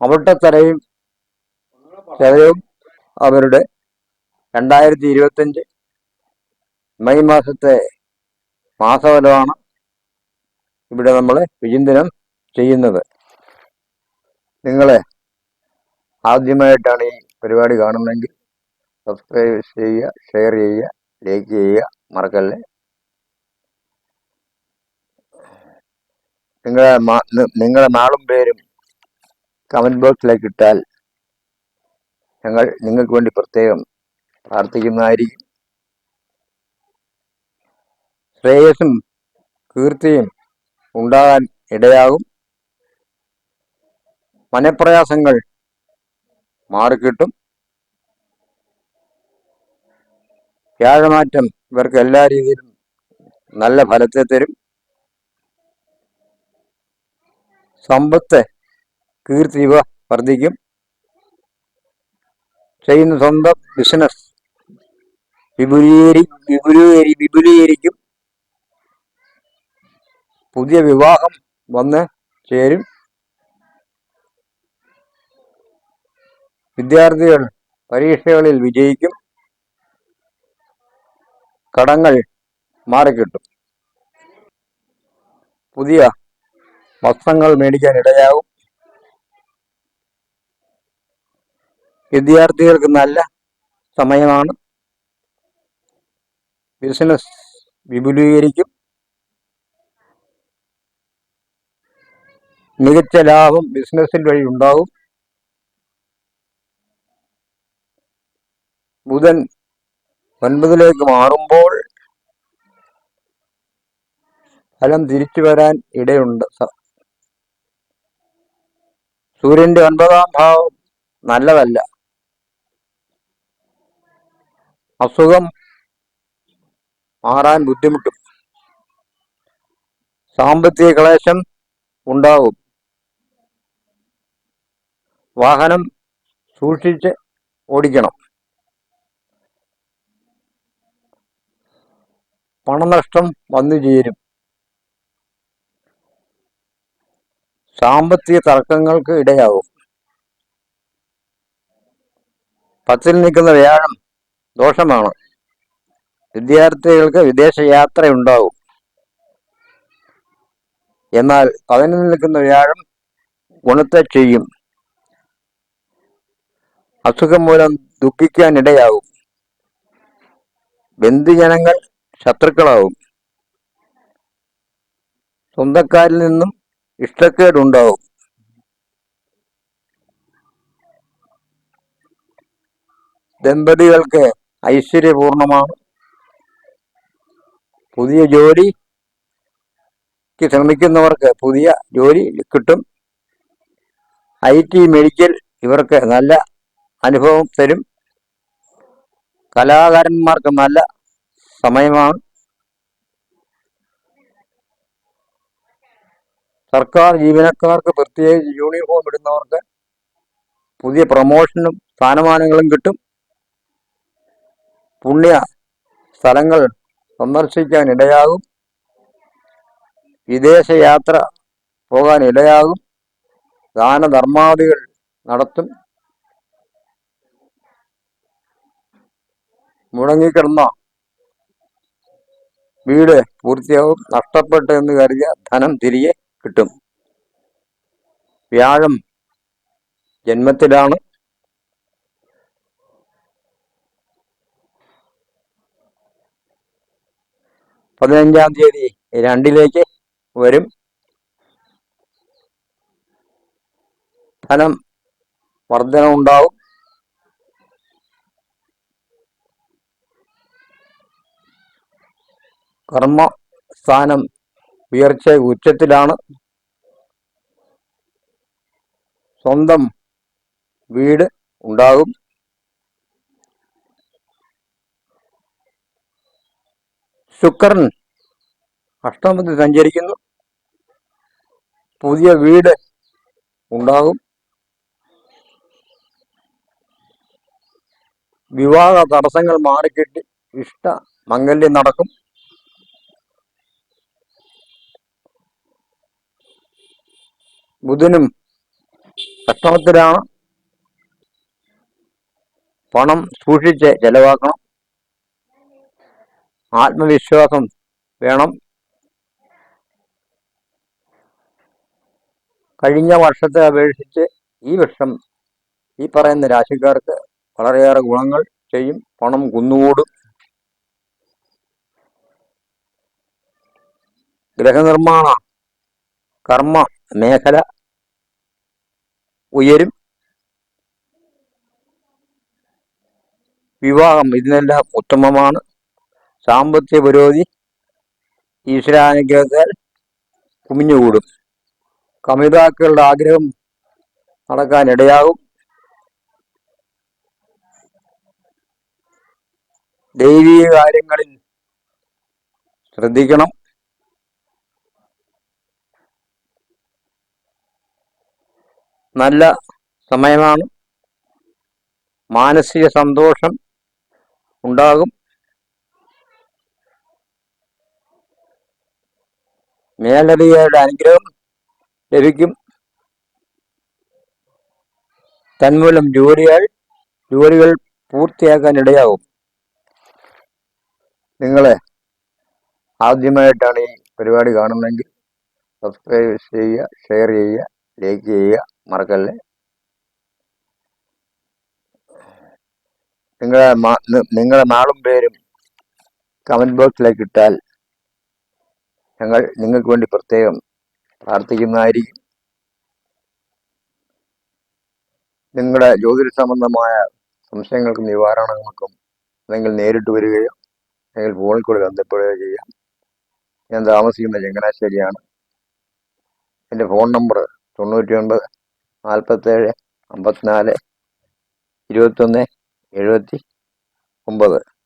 അവിട്ടത്തലയും തലയും അവരുടെ രണ്ടായിരത്തി ഇരുപത്തഞ്ച് മെയ് മാസത്തെ മാസഫലമാണ് ഇവിടെ നമ്മൾ വിചിന്തനം ചെയ്യുന്നത്. നിങ്ങളെ ആദ്യമായിട്ടാണ് ഈ പരിപാടി കാണുന്നതെങ്കിൽ സബ്സ്ക്രൈബ് ചെയ്യുക ഷെയർ ചെയ്യുക ലൈക്ക് ചെയ്യുക മറക്കല്ലേ? നിങ്ങളെ നിങ്ങളുടെ നാളും പേരും കമന്റ് ബോക്സിലേക്ക് ഇട്ടാൽ ഞങ്ങൾ നിങ്ങൾക്ക് വേണ്ടി പ്രത്യേകം പ്രാർത്ഥിക്കുന്നതായിരിക്കും. ശ്രേയസും കീർത്തിയും ഉണ്ടാകാൻ ഇടയാകും. മനപ്രയാസങ്ങൾ മാറിക്കിട്ടും. വ്യാഴമാറ്റം ഇവർക്ക് എല്ലാ രീതിയിലും നല്ല ഫലത്തെ തരും. സമ്പത്ത് കീർത്തി ഇവ വർദ്ധിക്കും. ചെയ്യുന്ന സ്വന്തം ബിസിനസ് വിപുലീകരി വിപുലീകരി വിപുലീകരിക്കും. പുതിയ വിവാഹം വന്ന് ചേരും. വിദ്യാർത്ഥികൾ പരീക്ഷകളിൽ വിജയിക്കും. കടങ്ങൾ മാറിക്കിട്ടും. പുതിയ വസ്ത്രങ്ങൾ മേടിക്കാൻ ഇടയാകും വിദ്യാർത്ഥികൾക്ക് നല്ല സമയമാണ്. ബിസിനസ് വിപുലീകരിക്കും. മികച്ച ലാഭം ബിസിനസ്സിൽ വഴി ഉണ്ടാകും. ബുധൻ ഒൻപതിലേക്ക് മാറുമ്പോൾ ഫലം തിരിച്ചു വരാൻ ഇടയുണ്ട്. സൂര്യന്റെ ഒൻപതാം ഭാവം നല്ലതല്ല. അസുഖം മാറാൻ ബുദ്ധിമുട്ടും. സാമ്പത്തിക ക്ലേശം ഉണ്ടാകും വാഹനം സൂക്ഷിച്ച് ഓടിക്കണം. പണനഷ്ടം വന്നു ചേരും. സാമ്പത്തിക തർക്കങ്ങൾക്ക് ഇടയാകും പത്തിൽ നിൽക്കുന്ന വ്യാഴം ദോഷമാണ്. വിദ്യാർത്ഥികൾക്ക് വിദേശ യാത്ര ഉണ്ടാകും എന്നാൽ പതിനു നിൽക്കുന്ന വ്യാഴം ഗുണത്തെ ചെയ്യും. അസുഖം മൂലം ദുഃഖിക്കാനിടയാവും ബന്ധുജനങ്ങൾ ശത്രുക്കളാവും സ്വന്തക്കാരിൽ നിന്നും ഇഷ്ടക്കേടുണ്ടാവും ദമ്പതികൾക്ക് ഐശ്വര്യപൂർണമാണ്. പുതിയ ജോലിക്ക് ശ്രമിക്കുന്നവർക്ക് പുതിയ ജോലി കിട്ടും. ഐ ടി മെഡിക്കൽ ഇവർക്ക് നല്ല അനുഭവം തരും. കലാകാരന്മാർക്ക് നല്ല സമയമാണ്. സർക്കാർ ജീവനക്കാർക്ക് പ്രത്യേകിച്ച് യൂണിഫോം ഇടുന്നവർക്ക് പുതിയ പ്രൊമോഷനും സ്ഥാനമാനങ്ങളും കിട്ടും. പുണ്യ സ്ഥലങ്ങൾ സന്ദർശിക്കാൻ ഇടയാകും വിദേശയാത്ര പോകാൻ ഇടയാകും ദാനധർമാദികൾ നടത്തും. മുടങ്ങിക്കിടന്ന വീട് പൂർത്തിയാവും. നഷ്ടപ്പെട്ടു എന്ന് കരുതിയ ധനം തിരികെ കിട്ടും. വ്യാഴം ജന്മത്തിലാണ്. പതിനഞ്ചാം തീയതി രണ്ടിലേക്ക് വരും. ധനം വർധന ഉണ്ടാവും. കർമ്മ സ്ഥാനം ഉയർച്ച ഉച്ചത്തിലാണ്. സ്വന്തം വീട് ഉണ്ടാകും. ശുക്രൻ അഷ്ടമത്തിൽ സഞ്ചരിക്കുന്നു. പുതിയ വീട് ഉണ്ടാകും. വിവാഹ തടസ്സങ്ങൾ മാറിക്കിട്ടി ഇഷ്ട മംഗല്യം നടക്കും. ബുധനും അഷ്ടമത്തിലാണ്. പണം സൂക്ഷിച്ച് ചെലവാക്കണം. ആത്മവിശ്വാസം വേണം. കഴിഞ്ഞ വർഷത്തെ അപേക്ഷിച്ച് ഈ വർഷം ഈ പറയുന്ന രാശിക്കാർക്ക് വളരെയേറെ ഗുണങ്ങൾ ചെയ്യും. പണം കുന്നുകൂടും. ഗ്രഹനിർമ്മാണ കർമ്മ മേഖല ഉയരും. വിവാഹം ഇതിനെല്ലാം ഉത്തമമാണ്. സാമ്പത്തിക പുരോഗതി ഈശ്വരാനുഗ്രഹത്താൽ കുമിഞ്ഞുകൂടും. കമിതാക്കളുടെ ആഗ്രഹം നടക്കാനിടയാകും. ദൈവീക കാര്യങ്ങളിൽ ശ്രദ്ധിക്കണം. നല്ല സമയമാണ്. മാനസിക സന്തോഷം ഉണ്ടാകും. മേലധികാരിയുടെ അനുഗ്രഹം ലഭിക്കും. തന്മൂലം ജോലികൾ ജോലികൾ പൂർത്തിയാക്കാൻ ഇടയാകും. നിങ്ങളെ ആദ്യമായിട്ടാണ് ഈ പരിപാടി കാണുന്നതെങ്കിൽ സബ്സ്ക്രൈബ് ചെയ്യുക ഷെയർ ചെയ്യുക ലൈക്ക് ചെയ്യുക മറക്കല്ലേ? നിങ്ങളെ നിങ്ങളെ നാളും പേരും കമന്റ് ബോക്സിലേക്ക് ഇട്ടാൽ ഞങ്ങൾ നിങ്ങൾക്ക് വേണ്ടി പ്രത്യേകം പ്രാർത്ഥിക്കുന്നതായിരിക്കും. നിങ്ങളുടെ ജ്യോതിഷ സംബന്ധമായ സംശയങ്ങൾക്കും നിവാരണങ്ങൾക്കും നിങ്ങൾ നേരിട്ട് വരികയോ അല്ലെങ്കിൽ ഫോണിൽ കൂടി ബന്ധപ്പെടുകയോ ചെയ്യാം. ഞാൻ താമസിക്കുന്ന ചങ്ങനാശ്ശേരിയാണ്. എന്റെ ഫോൺ നമ്പർ തൊണ്ണൂറ്റി ഒൻപത് നാൽപ്പത്തേഴ് അമ്പത്തിനാല് ഇരുപത്തൊന്ന് എഴുപത്തി ഒമ്പത്.